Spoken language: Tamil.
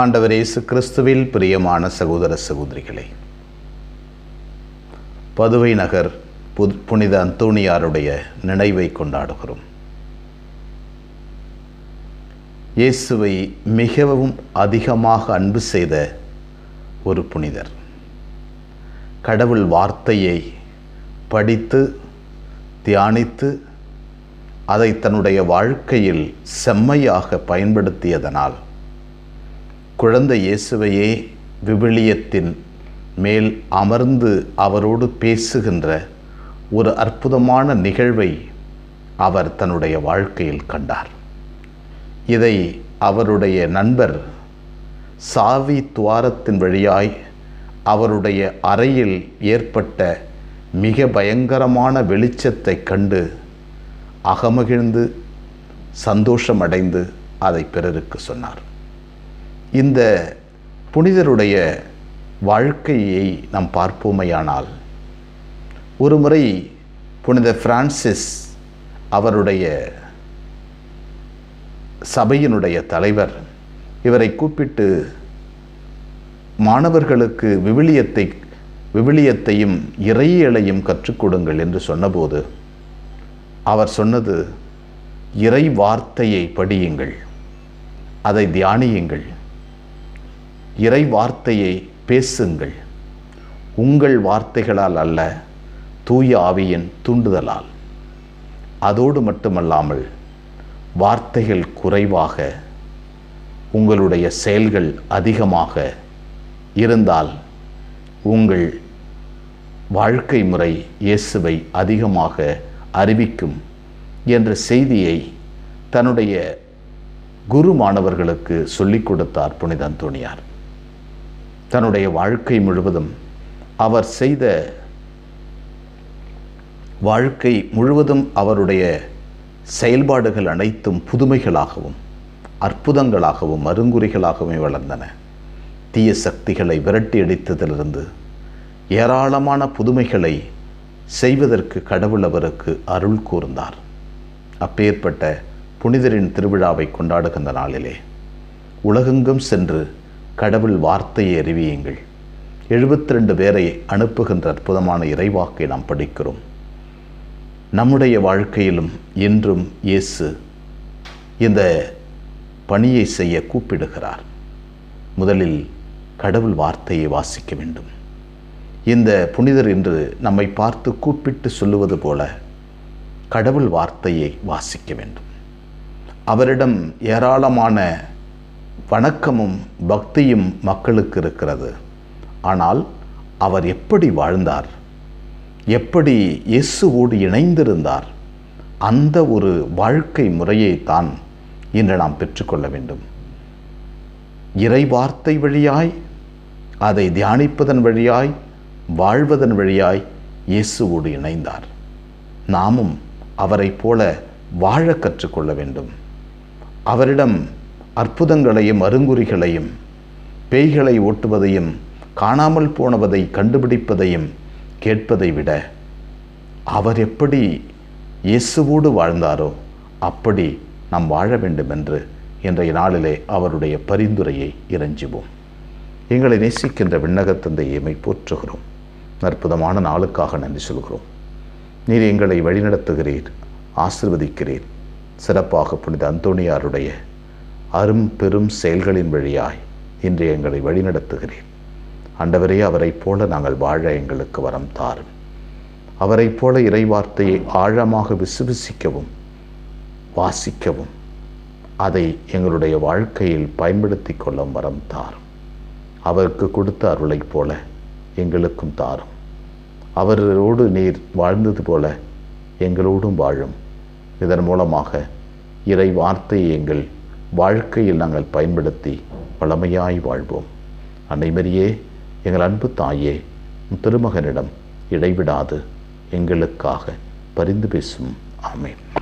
ஆண்டவர் இயேசு கிறிஸ்துவில் பிரியமான சகோதர சகோதரிகளே பதுவை நகர் புத் புனித அந்தோணியாருடைய நினைவை கொண்டாடுகிறோம். இயேசுவை மிகவும் அதிகமாக அன்பு செய்த ஒரு புனிதர். கடவுள் வார்த்தையை படித்து தியானித்து அதை தன்னுடைய வாழ்க்கையில் செம்மையாக பயன்படுத்தியதனால் குழந்தை இயேசுவையே விவிலியத்தின் மேல் அமர்ந்து அவரோடு பேசுகின்ற ஒரு அற்புதமான நிகழ்வை அவர் தன்னுடைய வாழ்க்கையில் கண்டார். இதை அவருடைய நண்பர் சாவி துவாரத்தின் வழியாய் அவருடைய அறையில் ஏற்பட்ட மிக பயங்கரமான வெளிச்சத்தை கண்டு அகமகிழ்ந்து சந்தோஷமடைந்து அதை பிறருக்கு சொன்னார். இந்த புனிதருடைய வாழ்க்கையை நாம் பார்ப்போமையானால் ஒரு முறை புனித பிரான்சிஸ் அவருடைய சபையினுடைய தலைவர் இவரை கூப்பிட்டு மாணவர்களுக்கு விவிலியத்தை விவிலியத்தையும் இறையியலையும் கற்றுக் கொடுங்கள் என்று சொன்னபோது அவர் சொன்னது இறை வார்த்தையை படியுங்கள் அதை தியானியுங்கள் இறை வார்த்தையை பேசுங்கள். உங்கள் வார்த்தைகளால் அல்ல தூய ஆவியின் தூண்டுதலால். அதோடு மட்டுமல்லாமல் வார்த்தைகள் குறைவாக உங்களுடைய செயல்கள் அதிகமாக இருந்தால் உங்கள் வாழ்க்கை முறை இயேசுவை அதிகமாக அறிவிக்கும் என்ற செய்தியை தன்னுடைய குரு மாணவர்களுக்கு சொல்லிக் கொடுத்தார் புனித அந்தோணியார் தன்னுடைய வாழ்க்கை முழுவதும் அவர் செய்த வாழ்க்கை முழுவதும் அவருடைய செயல்பாடுகள் அனைத்தும் புதுமைகளாகவும் அற்புதங்களாகவும் மருங்குறிகளாகவும் வளர்ந்தன. தீய சக்திகளை விரட்டி அடித்ததிலிருந்து ஏராளமான புதுமைகளை செய்வதற்கு கடவுள் அவருக்கு அருள் கூர்ந்தார். அப்பேற்பட்ட புனிதரின் திருவிழாவை கொண்டாடுகின்ற நாளிலே உலகெங்கும் சென்று கடவுள் வார்த்தையை அறிவியுங்கள். எழுபத்தி ரெண்டு பேரை அனுப்புகின்ற அற்புதமான இறைவாக்கை நாம் படிக்கிறோம். நம்முடைய வாழ்க்கையிலும் இன்றும் இயேசு இந்த பணியை செய்ய கூப்பிடுகிறார். முதலில் கடவுள் வார்த்தையை வாசிக்க வேண்டும். இந்த புனிதர் என்று நம்மை பார்த்து கூப்பிட்டு சொல்லுவது போல கடவுள் வார்த்தையை வாசிக்க வேண்டும். அவரிடம் ஏராளமான வணக்கமும் பக்தியும் மக்களுக்கு இருக்கிறது. ஆனால் அவர் எப்படி வாழ்ந்தார்? எப்படி இயேசுவோடு இணைந்திருந்தார்? அந்த ஒரு வாழ்க்கை முறையை தான் இன்று நாம் பெற்றுக்கொள்ள வேண்டும். இறைவார்த்தை வழியாய் அதை தியானிப்பதன் வழியாய் வாழ்வதன் வழியாய் இயேசுவோடு இணைந்தார். நாமும் அவரை போல வாழ கற்றுக்கொள்ள வேண்டும். அவரிடம் அற்புதங்களையும் அருங்குறிகளையும் பேய்களை ஓட்டுவதையும் காணாமல் போனவதை கண்டுபிடிப்பதையும் கேட்பதை விட அவர் எப்படி இயேசுவோடு வாழ்ந்தாரோ அப்படி நாம் வாழ வேண்டும் என்று இன்றைய நாளிலே அவருடைய பரிந்துரையை இறைஞ்சுவோம். எங்களை நேசிக்கின்ற விண்ணகத்தந்தை போற்றுகிறோம். அற்புதமான நாளுக்காக நன்றி சொல்கிறோம். நீர் எங்களை வழிநடத்துகிறீர் ஆசிர்வதிக்கிறீர். சிறப்பாக புனித அந்தோணியாருடைய அரும் பெரும் செயல்களின் வழியாய் இன்று எங்களை வழிநடத்துகிறேன் ஆண்டவரே அவரைப் போல நாங்கள் வாழ எங்களுக்கு வரம் தாரும். அவரைப் போல இறைவார்த்தையை ஆழமாக விசுவசிக்கவும் வாசிக்கவும் அதை எங்களுடைய வாழ்க்கையில் பயன்படுத்தி கொள்ளும் வரம் தாரும். அவருக்கு கொடுத்த அருளைப் போல எங்களுக்கும் தாரும். அவரோடு நீர் வாழ்ந்தது போல எங்களோடும் வாழும். இதன் மூலமாக இறை வார்த்தையை எங்கள் வாழ்க்கையில் நாங்கள் பயன்படுத்தி வளமையாய் வாழ்வோம். அன்னைமரியே எங்கள் அன்பு தாயே திருமகனிடம் இடைவிடாது. எங்களுக்காக பரிந்து பேசும். ஆமேன்.